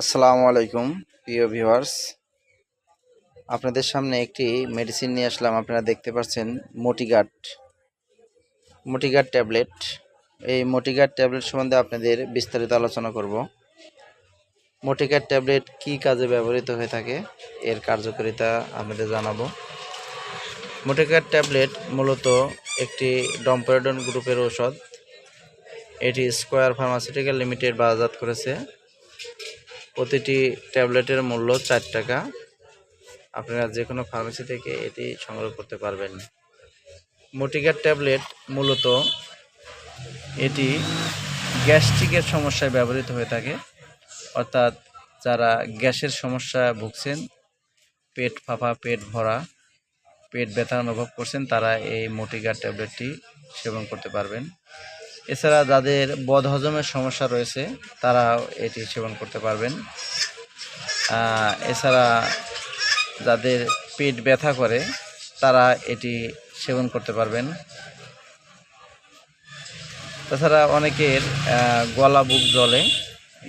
আসসালামু আলাইকুম, প্রিয় ভিউয়ার্স। আপনাদের সামনে একটি মেডিসিন নিয়ে আসলাম। আপনারা দেখতে পাচ্ছেন মোটিগাট মোটিগাট ট্যাবলেট। এই মোটিগাট ট্যাবলেট সম্বন্ধে আপনাদের বিস্তারিত আলোচনা করব। মোটিগাট ট্যাবলেট কি কাজে ব্যবহৃত হয়ে থাকে, এর কার্যকারিতা আপনাদের জানাব। মোটিগাট ট্যাবলেট মূলত একটি ডম্পেরডন গ্রুপের ঔষধ। এটি স্কোয়ার ফার্মাসিউটিক্যাল লিমিটেড বাজারজাত করেছে। প্রতিটি ট্যাবলেটের মূল্য চার টাকা। আপনারা যে কোনো ফার্মেসি থেকে এটি সংগ্রহ করতে পারবেন। মোটিকার ট্যাবলেট মূলত এটি গ্যাস্ট্রিকের সমস্যায় ব্যবহৃত হয়ে থাকে। অর্থাৎ যারা গ্যাসের সমস্যা ভুগছেন, পেট ফাঁপা, পেট ভরা, পেট ব্যথা অনুভব করছেন, তারা এই মোটিগার ট্যাবলেটটি সেবন করতে পারবেন। এছাড়া যাদের বদহজমের সমস্যা রয়েছে, তারা এটি সেবন করতে পারবেন। এছাড়া যাদের পেট ব্যথা করে, তারা এটি সেবন করতে পারবেন। তাছাড়া অনেকের গলা বুক জলে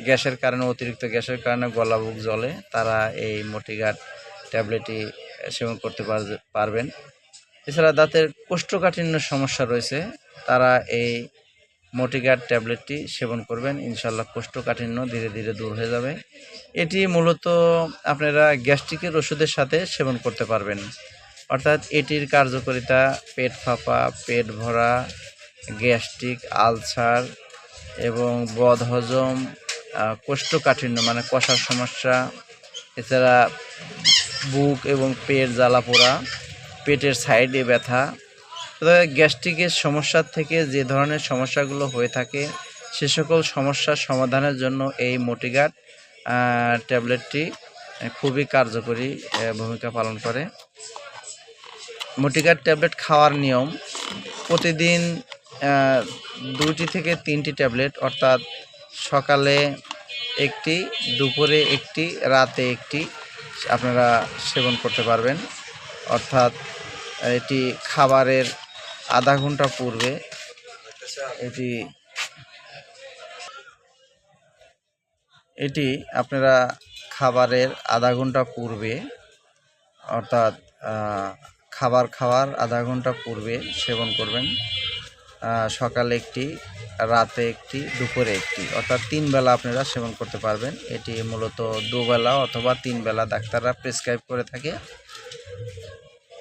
গ্যাসের কারণে, অতিরিক্ত গ্যাসের কারণে গলা বুক জলে তারা এই মোটিগাট ট্যাবলেটটি সেবন করতে পারবেন। এছাড়া দাঁতের কোষ্ঠকাঠিন্য সমস্যা রয়েছে, তারা এই মোটিগার ট্যাবলেটটি সেবন করবেন ইনশাল্লাহ কোষ্ঠকাঠিন্য ধীরে ধীরে দূর হয়ে যাবে। এটি মূলত আপনারা গ্যাস্ট্রিকের ওষুধের সাথে সেবন করতে পারবেন। অর্থাৎ এটির কার্যকারিতা পেট ফাঁপা, পেট ভরা, গ্যাস্ট্রিক আলসার এবং বদহজম কোষ্ঠকাঠিন্য মানে কষার সমস্যা, এছাড়া বুক এবং পেট জ্বালা পোড়া পেটের সাইডে ব্যথা তবে গ্যাস্ট্রিকের সমস্যার থেকে যে ধরনের সমস্যাগুলো হয়ে থাকে, সে সকল সমস্যার সমাধানের জন্য এই মোটিগাট ট্যাবলেটটি খুবই কার্যকরী ভূমিকা পালন করে। মোটিগাট ট্যাবলেট খাওয়ার নিয়ম, প্রতিদিন দুটি থেকে তিনটি ট্যাবলেট, অর্থাৎ সকালে একটি, দুপুরে একটি, রাতে একটি আপনারা সেবন করতে পারবেন। অর্থাৎ এটি খাবারের আধা ঘণ্টা পূর্বে এটি এটি আপনারা খাবারের আধা ঘণ্টা পূর্বে, অর্থাৎ খাবার খাওয়ার আধা ঘণ্টা পূর্বে সেবন করবেন। সকালে একটি, রাতে একটি, দুপুরে একটি, অর্থাৎ তিন বেলা আপনারা সেবন করতে পারবেন। এটি মূলত দুবেলা অথবা তিন বেলা ডাক্তাররা প্রেসক্রাইব করে থাকে।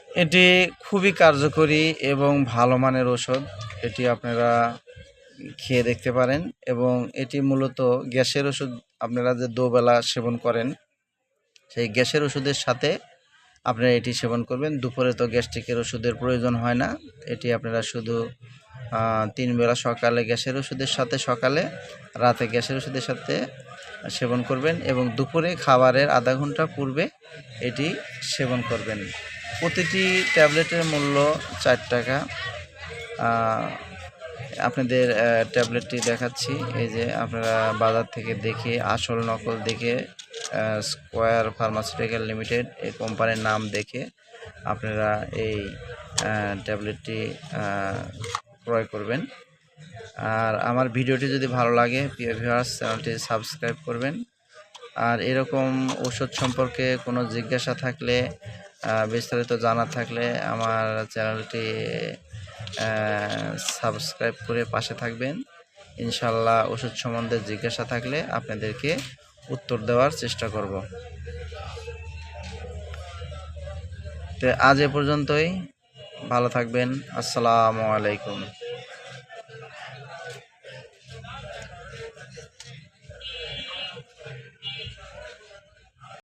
এটি খুবই কার্যকরী এবং ভালো মানের ওষুধ এটি আপনারা খেয়ে দেখতে পারেন এবং এটি মূলত গ্যাসের ওষুধ আপনারা যে দুবেলা সেবন করেন, সেই গ্যাসের ওষুধের সাথে আপনারা এটি সেবন করবেন। দুপুরে তো গ্যাস্ট্রিকের ওষুধের প্রয়োজন হয় না। এটি আপনারা শুধু তিন বেলা সকালে গ্যাসের ওষুধের সাথে সকালে, রাতে গ্যাসের ওষুধের সাথে সেবন করবেন এবং দুপুরে খাবারের আধা ঘণ্টা পূর্বে এটি সেবন করবেন। প্রতিটি ট্যাবলেটের মূল্য চার টাকা। আপনাদের ট্যাবলেটটি দেখাচ্ছি। এই যে আপনারা বাজার থেকে দেখে, আসল নকল দেখে স্কোয়ার ফার্মাসিউটিক্যাল লিমিটেড এই কোম্পানির নাম দেখে আপনারা এই ট্যাবলেটটি ক্রয় করবেন। আর আমার ভিডিওটি যদি ভালো লাগে, প্রিয় ভিউয়ার্স চ্যানেলটি সাবস্ক্রাইব করবেন। আর এরকম ওষুধ সম্পর্কে কোনো জিজ্ঞাসা থাকলে বিস্তারিত জানা থাকলে আমার চ্যানেলটি সাবস্ক্রাইব করে পাশে থাকবেন। ইনশাল্লাহ ওষুধ সম্বন্ধে জিজ্ঞাসা থাকলে আপনাদেরকে উত্তর দেওয়ার চেষ্টা করব। তো আজ এ পর্যন্তই। ভালো থাকবেন। আসসালামু আলাইকুম।